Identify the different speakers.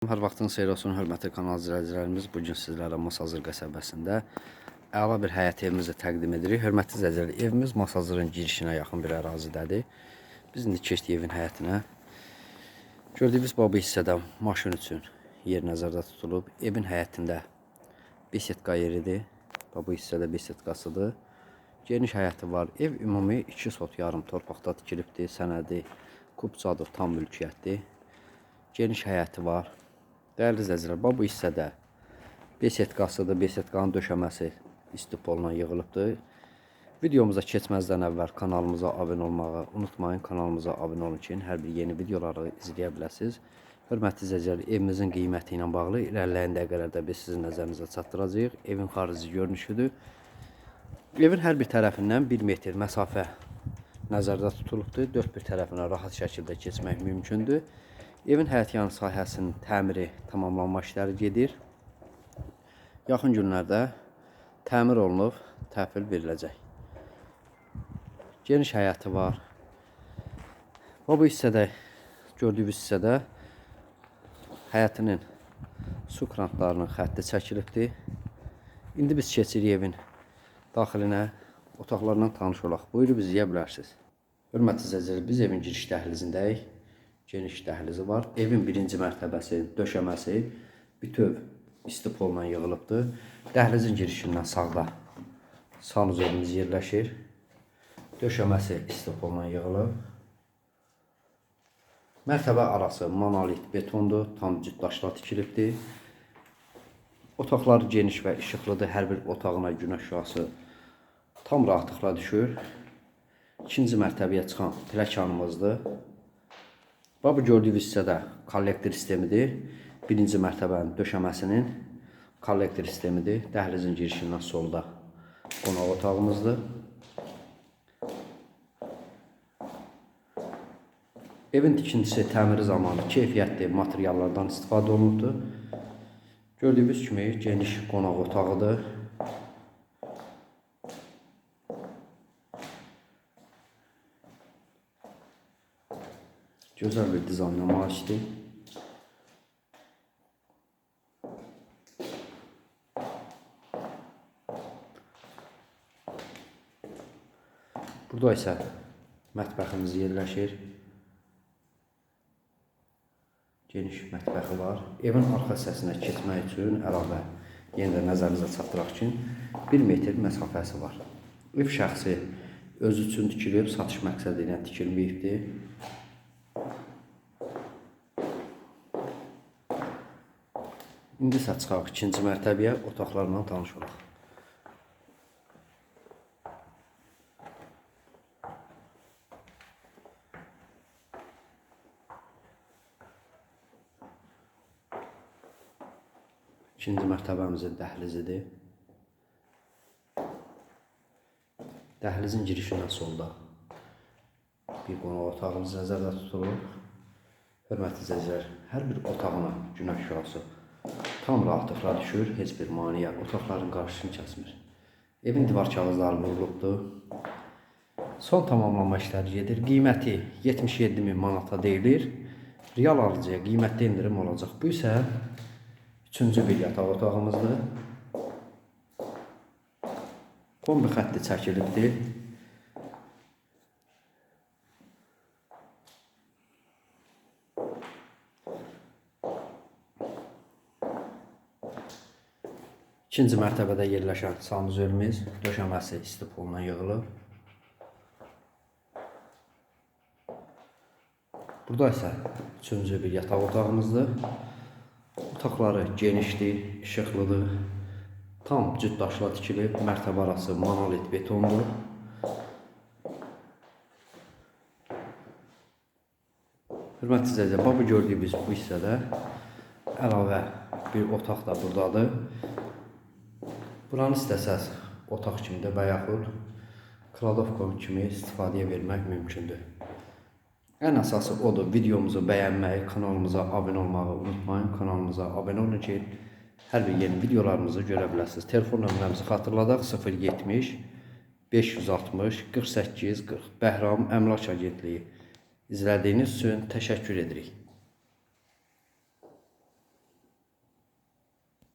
Speaker 1: Hər vaxtınız xeyir olsun, hörmətli kanal izləyicilərimiz. Bu gün sizlərə Masazır qəsəbəsində əla bir həyət evimizi təqdim edirik. Hörmətli izləyicilər, evimiz Masazırın girişinə yaxın bir ərazidədir. Biz indi keçdik evin həyətinə. Gördüyünüz bu hissədə maşın üçün yer nəzərdə tutulub. Evin həyətində besetka yeridir. Bu hissədə besetkasıdır. Geniş həyəti var. Ev ümumi 2 sot yarım torpaqda tikilibdir. Sənədi kubçadır, tam mülkiyyətdir. Geniş həyəti var. Dəyərli izləyicilər, bax bu hissədə besetkasıdır. Besetkanın döşəməsi istipolla yığılıbdır. Videomuza keçməzdən əvvəl kanalımıza abunə olmağı unutmayın. Kanalımıza abunə olun ki, hər bir yeni videoları izləyə biləsiniz. Hörmətli izləyicilər, evimizin qiyməti ilə bağlı irəliləyən dəqiqələrdə biz sizin nəzərinizə çatdıracağıq. Evin xarici görünüşüdür. Evin hər bir tərəfindən 1 metr məsafə nəzərdə tutulubdur. Dörd bir tərəfinə rahat şəkildə keçmək mümkündür. Evin həyətyanı sahəsinin təmiri tamamlanma işləri gedir. Yaxın günlərdə təmir olunub, təhvil veriləcək. Geniş həyəti var. Və bu hissədə, gördüyünüz hissədə həyətinin su krantlarının xətti çəkilibdir. İndi biz keçirik evin daxilinə, otaqlarından tanış olaq. Buyurub izləyə bilərsiniz. Hörmətli izləyicilər, biz evin giriş dəhlizindəyik. Geniş dəhlizi var. Evin birinci mərtəbəsi, döşəməsi bütöv istipolla yığılıbdır. Dəhlizin girişindən sağda sanuzelimiz yerləşir. Döşəməsi istipolla yığılıb. Mərtəbə arası monolit betondur, tam cütdaşla tikilibdir. Otaqlar geniş və işıqlıdır. Hər bir otağına günəş şüası tam rahatlıqla düşür. İkinci mərtəbəyə çıxan pləkanımızdır. Və bu gördüyünüz hissədə kollektor sistemidir. Birinci mərtəbənin döşəməsinin kollektor sistemidir. Dəhlizin girişindən solda qonaq otağımızdır. Evin tikintisi təmiri zamanı keyfiyyətli materiallardan istifadə olunubdur. Gördüyünüz kimi geniş qonaq otağıdır. Güzel bir dizaynla malikdir. Burada isə mətbəximiz yerləşir. Geniş mətbəxi var. Evin arxa hissəsinə keçmək üçün əlavə yenə də nəzərinizə çatdıraq ki, 1 metr məsafəsi var. Ev şəxsi özü üçün tikilib, satış məqsədi ilə tikilməyibdir. İndi isə çıxaq ikinci mərtəbəyə otaqlarla tanış olaq. İkinci mərtəbəmizin dəhlizidir. Dəhlizin girişindən solda bir qonaq otağımız nəzərdə tutulur. Hörmətli izləyicilər, hər bir otağına günəş şüası tam rahatlıqla düşür, heç bir maneə otaqların qarşısını kəsmir. Evin divar kağızları vurulubdur. Son tamamlanma işləri gedir. Qiyməti 77 min manata deyilir. Real alıcıya qiymətdə indirim olacaq. Bu isə üçüncü bir yataq otağımızdır. Kombi xətti çəkilibdir. İkinci mərtəbədə yerləşən sanuzörümüz döşəməsi istipolla yığılıb. Burada isə üçüncü bir yataq otağımızdır. Otaqları genişdir, işıqlıdır. Tam cütdaşla tikilib, mərtəbə arası monolit betondur. Hörmətli izləyicilər, bax bu gördüyünüz bu hissədə əlavə bir otaq da buradadır. Buranı istəsəz otaq kimi də və yaxud kladovka kimi istifadəyə vermək mümkündür. Ən əsası odur, videomuzu bəyənməyi, kanalımıza abunə olmağı unutmayın. Kanalımıza abunə olun ki, hər bir yeni videolarımızı görə biləsiniz. Telefon nömrəmizi xatırladaq 070 560 48 40 Bəhram Əmlak Agentliyi. İzlədiyiniz üçün təşəkkür edirik.